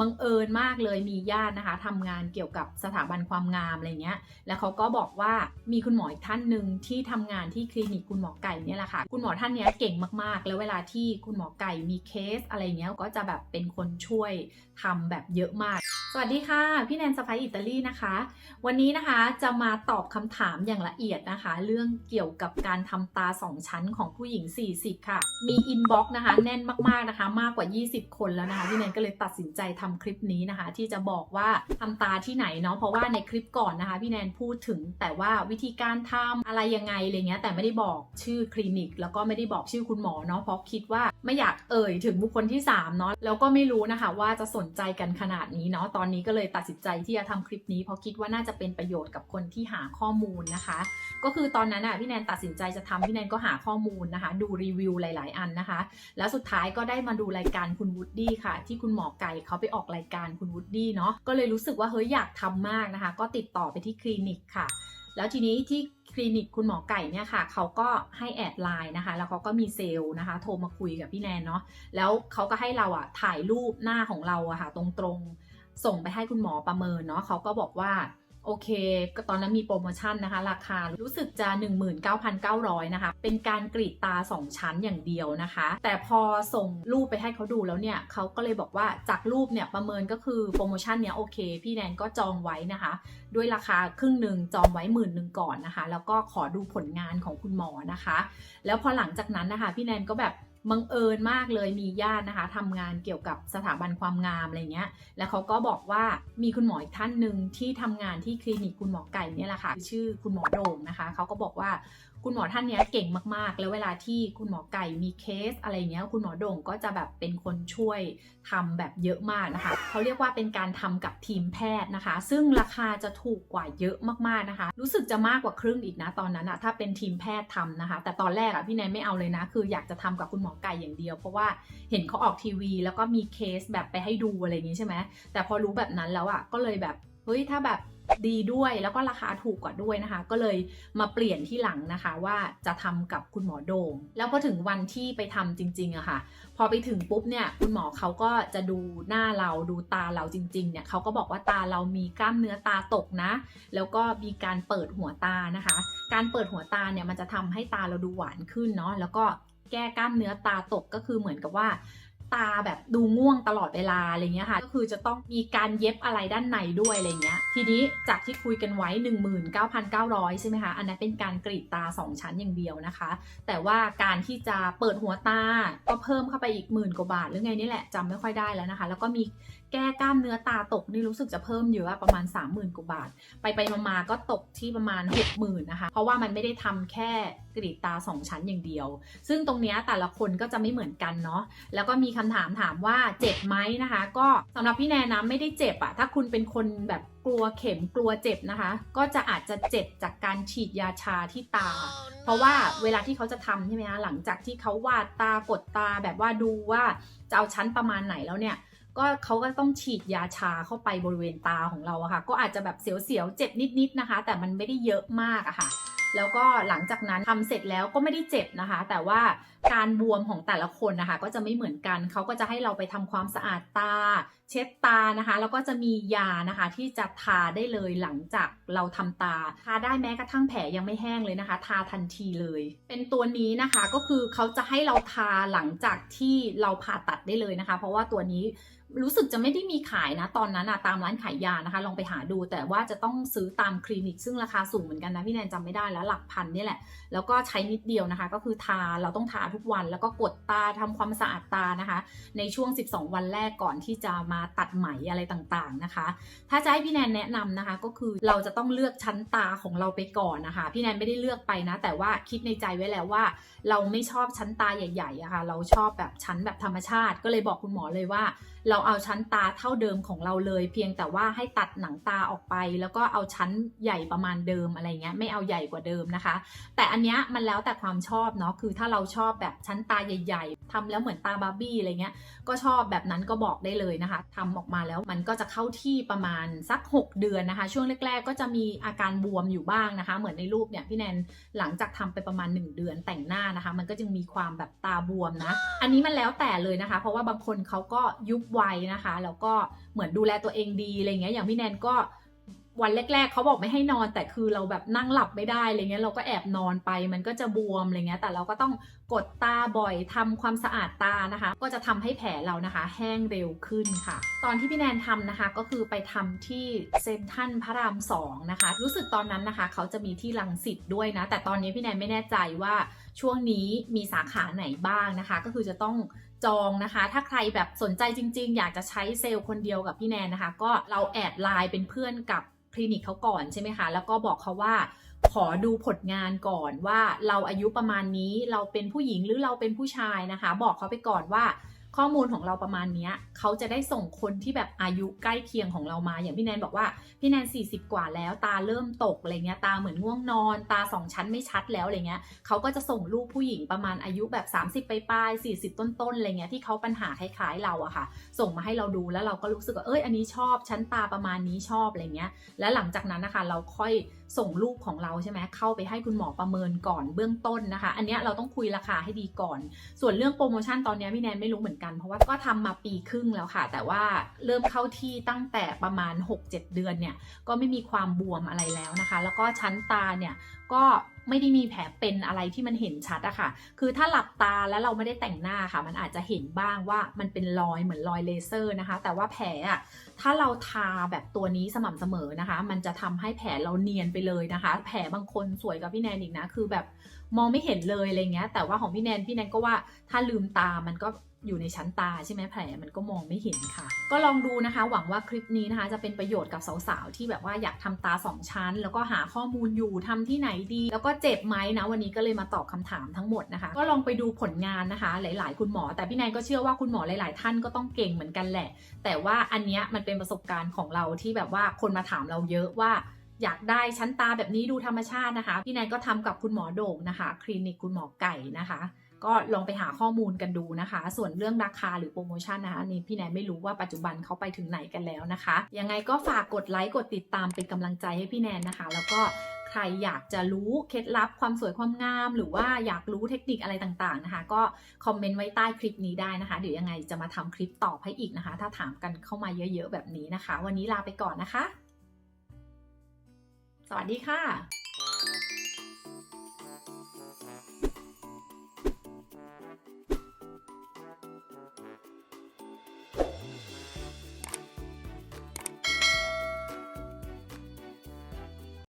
บังเอิญมากเลยมีญาตินะคะทำงานเกี่ยวกับสถาบันความงามอะไรเงี้ย แล้วเขาก็บอกว่ามีคุณหมออีกท่านหนึ่งที่ทำงานที่คลินิกคุณหมอไก่เนี่ยแหละค่ะ คุณหมอท่านเนี้ยเก่งมากๆ แล้วเวลาที่คุณหมอไก่มีเคสอะไรเงี้ยก็จะแบบเป็นคนช่วยทำแบบเยอะมาก สวัสดีค่ะ พี่แนนสไปอิตาลีนะคะ วันนี้นะคะจะมาตอบคำถามอย่างละเอียดนะคะ เรื่องเกี่ยวกับการทำตา 2 ชั้นของผู้หญิง 40 ค่ะ มีอินบ็อกซ์นะคะ แน่นมากๆนะคะ มากกว่า 20 คนแล้วนะคะพี่แนนก็เลยตัดสินใจททำคลิปนี้นะคะ ที่จะบอกว่าทำตาที่ไหนเนาะเพราะว่าในคลิปก่อนนะคะ พี่แนนพูดถึงแต่ว่าวิธีการทำอะไรยังไงอะไรเงี้ยแต่ไม่ได้บอกชื่อคลินิก แล้วก็ไม่ได้บอกชื่อคุณหมอเนาะเพราะคิดว่าไม่อยากเอ่ยถึงบุคคลที่3เนาะแล้วก็ไม่รู้นะคะว่าจะสนใจกันขนาดนี้เนาะตอนนี้ก็เลยตัดสินใจที่จะทำคลิปนี้ เพราะคิดว่าน่าจะเป็นประโยชน์กับคนที่หาข้อมูลนะคะ ก็คือตอนนั้นอะพี่แนนตัดสินใจจะทำพี่แนนก็หาข้อมูลนะคะ ดูรีวิวหลาย ๆ อันนะคะ แล้วสุดท้ายก็ได้มาดูรายการคุณวูดดี้ค่ะ ที่คุณหมอไก่เขาไปออกรายการคุณวูดดี้เนาะก็เลยรู้สึกว่าเฮ้ยอยากทำมากนะคะ ก็ติดต่อไปที่คลินิกค่ะ แล้วทีนี้ที่คลินิกคุณหมอไก่เนี่ยค่ะเขาก็ให้แอดไลน์นะคะ แล้วเขาก็มีเซลล์นะคะ โทรมาคุยกับพี่แนนเนาะแล้วเขาก็ให้เราอะถ่ายรูปหน้าของเราอะค่ะ ตรงๆ ส่งไปให้คุณหมอประเมินเนาะเขาก็บอกว่า โอเค ก็ตอนนั้นมีโปรโมชั่นนะคะ ราคารู้สึกจะ 19,900 นะคะ เป็นการกรีดตา 2 ชั้นอย่างเดียวนะคะ แต่พอส่งรูปไปให้เขาดูแล้วเนี่ยเขาก็เลยบอกว่าจากรูปเนี่ยประเมินก็คือโปรโมชั่นเนี้ยโอเค พี่แนนก็จองไว้นะคะ ด้วยราคาครึ่งหนึ่งจองไว้หมื่นหนึ่งก่อนนะคะ แล้วก็ขอดูผลงานของคุณหมอนะคะ แล้วพอหลังจากนั้นนะคะ พี่แนนก็แบบ บังเอิญมากเลยมีญาตินะคะทำงานเกี่ยวกับสถาบันความงามอะไรเงี้ย แล้วเขาก็บอกว่ามีคุณหมออีกท่านหนึ่งที่ทำงานที่คลินิกคุณหมอไก่เนี่ยแหละค่ะ ชื่อคุณหมอโด่งนะคะ เขาก็บอกว่า คุณหมอท่านนี้เก่งมากๆ แล้วเวลาที่คุณหมอไก่มีเคสอะไรเงี้ย คุณหมอโด่งก็จะแบบเป็นคนช่วยทำแบบเยอะมากนะคะ เขาเรียกว่าเป็นการทำกับทีมแพทย์นะคะ ซึ่งราคาจะถูกกว่าเยอะมากๆนะคะ รู้สึกจะมากกว่าครึ่งอีกนะตอนนั้นอะถ้าเป็นทีมแพทย์ทำนะคะ แต่ตอนแรกอะพี่แนนไม่เอาเลยนะ คืออยากจะทำกับคุณหมอไก่อย่างเดียว เพราะว่าเห็นเขาออกทีวี แล้วก็มีเคสแบบไปให้ดูอะไรอย่างนี้ใช่ไหมแต่พอรู้แบบนั้นแล้วอะก็เลยแบบเฮ้ยถ้าแบบ ดีด้วยแล้วก็ราคาถูกกว่าด้วยนะคะ ก็เลยมาเปลี่ยนที่หลังนะคะว่าจะทำกับคุณหมอโดงแล้วพอถึงวันที่ไปทำจริงๆอะค่ะ พอไปถึงปุ๊บเนี่ยคุณหมอเขาก็จะดูหน้าเราดูตาเราจริงๆเนี่ยเขาก็บอกว่าตาเรามีกล้ามเนื้อตาตกนะ แล้วก็มีการเปิดหัวตานะคะ การเปิดหัวตาเนี่ยมันจะทำให้ตาเราดูหวานขึ้นเนาะแล้วก็แก้กล้ามเนื้อตาตกก็คือเหมือนกับว่า ตาแบบดูง่วงตลอดเวลาอะไรเงี้ยค่ะ ก็คือจะต้องมีการเย็บอะไรด้านในด้วยอะไรเงี้ย ทีนี้จากที่คุยกันไว้ 19,900 ใช่ไหมคะ อันนั้นเป็นการกรีดตา 2 ชั้นอย่างเดียวนะคะ แต่ว่าการที่จะเปิดหัวตา ก็เพิ่มเข้าไปอีกหมื่นกว่าบาทหรือไงนี่แหละจำไม่ค่อยได้แล้วนะคะ แล้วก็มีแก้กล้ามเนื้อตาตกนี่รู้สึกจะเพิ่มเยอะประมาณ 30,000กว่าบาท ไปไปมามาก็ตกที่ประมาณ 60,000นะคะ เพราะว่ามันไม่ได้ทำแค่ กรีดตา 2 ชั้นอย่างเดียว ซึ่งตรงนี้แต่ละคนก็จะไม่เหมือนกันเนาะแล้วก็มีคำถามถามว่าเจ็บไหมนะคะ ก็สำหรับพี่แนนนะไม่ได้เจ็บอะถ้าคุณเป็นคนแบบกลัวเข็มกลัวเจ็บนะคะ ก็จะอาจจะเจ็บจากการฉีดยาชาที่ตา เพราะว่าเวลาที่เขาจะทำใช่ไหมคะหลังจากที่เขาวาดตากดตาแบบว่าดูว่าจะเอาชั้นประมาณไหนแล้วเนี่ยก็เขาก็ต้องฉีดยาชาเข้าไปบริเวณตาของเราอะค่ะ ก็อาจจะแบบเสียวๆเจ็บนิดๆนะคะ แต่มันไม่ได้เยอะมากอะค่ะ แล้วก็หลังจากนั้นทำเสร็จแล้วก็ไม่ได้เจ็บนะคะ แต่ว่าการบวมของแต่ละคนนะคะ ก็จะไม่เหมือนกันเขาก็จะให้เราไปทำความสะอาดตา เช็ดตานะคะ แล้วก็จะมียานะคะ ที่จะทาได้เลยหลังจากเราทำตา ทาได้แม้กระทั่งแผลยังไม่แห้งเลยนะคะ ทาทันทีเลย เป็นตัวนี้นะคะก็คือเขาจะให้เราทาหลังจากที่เราผ่าตัดได้เลยนะคะ เพราะว่าตัวนี้ รู้สึกจะไม่ได้มีขายนะ ตอนนั้นอะตามร้านขายยานะคะ ลองไปหาดู แต่ว่าจะต้องซื้อตามคลินิก ซึ่งราคาสูงเหมือนกันนะพี่แนนจำไม่ได้แล้วหลักพันนี่แหละ แล้วก็ใช้นิดเดียวนะคะ ก็คือทาเราต้องทาทุกวัน แล้วก็กดตาทำความสะอาดตานะคะ ในช่วง 12 วันแรกก่อนที่จะมาตัดไหมอะไรต่างๆนะคะ ถ้าจะให้พี่แนนแนะนำนะคะ ก็คือเราจะต้องเลือกชั้นตาของเราไปก่อนนะคะ พี่แนนไม่ได้เลือกไปนะ แต่ว่าคิดในใจไว้แล้วว่า เราไม่ชอบชั้นตาใหญ่ๆอะค่ะเราชอบแบบชั้นแบบธรรมชาติ ก็เลยบอกคุณหมอเลยว่าเราเอาชั้นตาเท่าเดิมของเราเลย เพียงแต่ว่าให้ตัดหนังตาออกไป แล้วก็เอาชั้นใหญ่ประมาณเดิมอะไรเงี้ยไม่เอาใหญ่กว่าเดิมนะคะ แต่อันเนี้ยมันแล้วแต่ความชอบเนาะคือถ้าเราชอบแบบชั้นตาใหญ่ ๆทำแล้วเหมือนตาบาร์บี้อะไรเงี้ยก็ชอบแบบนั้นก็บอกได้เลยนะคะทำออกมาแล้วมันก็จะเข้าที่ประมาณสัก 6 เดือนนะคะ ช่วงแรกๆ ก็จะมีอาการบวมอยู่บ้างนะคะ เหมือนในรูปเนี่ยพี่แนนหลังจากทำไปประมาณ 1 เดือนแต่งหน้านะคะ มันก็จึงมีความแบบตาบวมนะ อันนี้มันแล้วแต่เลยนะคะ เพราะว่าบางคนเขาก็ยุบบไวนะคะ แล้วก็เหมือนดูแลตัวเองดีอะไรเงี้ยอย่างพี่แนนก็วันแรก ๆเขาบอกไม่ให้นอนแต่คือเราแบบนั่งหลับไม่ได้อะไรเงี้ยเราก็แอบนอนไปมันก็จะบวมอะไรเงี้ยแต่เราก็ต้องกดตาบ่อยทำความสะอาดตานะคะ ก็จะทำให้แผลเรานะคะ แห้งเร็วขึ้นค่ะ ตอนที่พี่แนนทำนะคะก็คือไปทำที่เซนทันพระรามสองนะคะ รู้สึกตอนนั้นนะคะเขาจะมีที่ลังสิตด้วยนะ แต่ตอนนี้พี่แนนไม่แน่ใจว่าช่วงนี้มีสาขาไหนบ้างนะคะ ก็คือจะต้อง จองนะคะ ถ้าใครแบบสนใจจริง ๆ อยากจะใช้เซลล์คนเดียวกับพี่แนนนะคะ ก็เราแอดไลน์เป็นเพื่อนกับคลินิกเขาก่อนใช่ไหมคะ แล้วก็บอกเขาว่าขอดูผลงานก่อนว่าเราอายุประมาณนี้เราเป็นผู้หญิงหรือเราเป็นผู้ชายนะคะ บอกเขาไปก่อนว่า ข้อมูลของเราประมาณนี้เขาจะได้ส่งคนที่แบบอายุใกล้เคียงของเรามา อย่างพี่แนนบอกว่าพี่แนน 40 กว่าแล้ว ตาเริ่มตกอะไรเงี้ยตาเหมือนง่วงนอน ตาสองชั้นไม่ชัดแล้วอะไรเงี้ยเขาก็จะส่งรูปผู้หญิงประมาณอายุแบบ 30ปปลาย40 ต้นๆอะไรเงี้ยที่เขาปัญหาคล้ายๆเราอะค่ะ ส่งมาให้เราดูแล้วเราก็รู้สึกว่าเอ้ยอันนี้ชอบชั้นตาประมาณนี้ชอบอะไรเงี้ยและหลังจากนั้นนะคะเราค่อยส่งรูปของเราใช่ไหมเข้าไปให้คุณหมอประเมินก่อนเบื้องต้นนะคะ อันนี้เราต้องคุยราคาให้ดีก่อน ส่วนเรื่องโปรโมชั่นตอนนี้พี่แนนไม่รู้เหมือนกันเพราะว่าก็ทำมาปีครึ่งแล้วค่ะ แต่ว่าเริ่มเข้าที่ตั้งแต่ประมาณ 6-7 เดือนเนี่ยก็ไม่มีความบวมอะไรแล้วนะคะ แล้วก็ชั้นตาเนี่ย ก็ไม่ได้มีแผลเป็นอะไรที่มันเห็นชัดอะค่ะ คือถ้าหลับตาแล้วเราไม่ได้แต่งหน้าค่ะ มันอาจจะเห็นบ้างว่ามันเป็นรอยเหมือนรอยเลเซอร์นะคะ แต่ว่าแผลอะถ้าเราทาแบบตัวนี้สม่ำเสมอนะคะ มันจะทำให้แผลเราเนียนไปเลยนะคะ แผลบางคนสวยกว่าพี่แนนอีกนะ คือแบบมองไม่เห็นเลยอะไรเงี้ย แต่ว่าของพี่แนนพี่แนนก็ว่าถ้าลืมตามันก็ อยู่ในชั้นตาใช่ไหมแผลมันก็มองไม่เห็นค่ะ ก็ลองดูนะคะ หวังว่าคลิปนี้นะคะ จะเป็นประโยชน์กับสาวๆที่แบบว่าอยากทำตาสองชั้น แล้วก็หาข้อมูลอยู่ทำที่ไหนดี แล้วก็เจ็บไหมนะวันนี้ก็เลยมาตอบคำถามทั้งหมดนะคะ ก็ลองไปดูผลงานนะคะ หลาย ๆ คุณหมอ แต่พี่แนนก็เชื่อว่าคุณหมอหลาย ๆ ท่านก็ต้องเก่งเหมือนกันแหละ แต่ว่าอันเนี้ยมันเป็นประสบการณ์ของเราที่แบบว่าคนมาถามเราเยอะว่าอยากได้ชั้นตาแบบนี้ดูธรรมชาตินะคะ พี่แนนก็ทำกับคุณหมอโด่งนะคะ คลินิกคุณหมอไก่นะคะ ก็ลองไปหาข้อมูลกันดูนะคะ ส่วนเรื่องราคาหรือโปรโมชั่นนะคะนี่พี่แนนไม่รู้ว่าปัจจุบันเขาไปถึงไหนกันแล้วนะคะ ยังไงก็ฝากกดไลค์กดติดตามเป็นกำลังใจให้พี่แนนนะคะ แล้วก็ใครอยากจะรู้เคล็ดลับความสวยความงาม หรือว่าอยากรู้เทคนิคอะไรต่างๆนะคะ ก็คอมเมนต์ไว้ใต้คลิปนี้ได้นะคะเดี๋ยวยังไงจะมาทำคลิปตอบให้อีกนะคะ ถ้าถามกันเข้ามาเยอะๆแบบนี้นะคะ วันนี้ลาไปก่อนนะคะ สวัสดีค่ะ